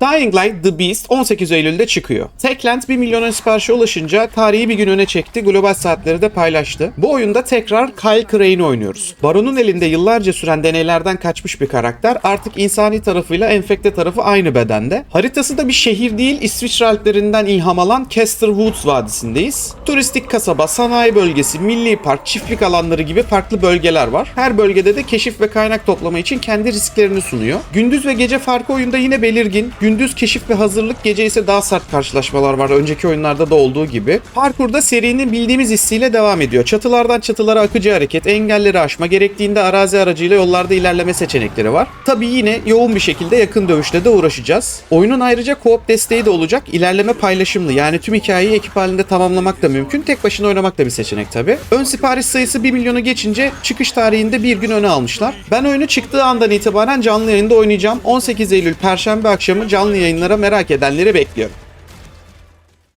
Dying Light The Beast 18 Eylül'de çıkıyor. Techland 1 milyon ön siparişe ulaşınca tarihi bir gün öne çekti, global saatleri de paylaştı. Bu oyunda tekrar Kyle Crane'i oynuyoruz. Baron'un elinde yıllarca süren deneylerden kaçmış bir karakter artık insani tarafıyla enfekte tarafı aynı bedende. Haritası da bir şehir değil, İsviçre Alplerinden ilham alan Kester Woods Vadisi'ndeyiz. Turistik kasaba, sanayi bölgesi, milli park, çiftlik alanları gibi farklı bölgeler var. Her bölgede de keşif ve kaynak toplama için kendi risklerini sunuyor. Gündüz ve gece farkı oyunda yine belirgin. Gündüz keşif ve hazırlık, gece ise daha sert karşılaşmalar var önceki oyunlarda da olduğu gibi. Parkurda serinin bildiğimiz hissiyle devam ediyor. Çatılardan çatılara akıcı hareket, engelleri aşma, gerektiğinde arazi aracıyla yollarda ilerleme seçenekleri var. Tabi yine yoğun bir şekilde yakın dövüşle de uğraşacağız. Oyunun ayrıca co-op desteği de olacak. İlerleme paylaşımlı yani tüm hikayeyi ekip halinde tamamlamak da mümkün. Tek başına oynamak da bir seçenek tabi. Ön sipariş sayısı 1 milyonu geçince çıkış tarihinde bir gün öne almışlar. Ben oyunu çıktığı andan itibaren canlı yayında oynayacağım. 18 Eylül Perşembe akşamı canlı yayınlara merak edenleri bekliyorum.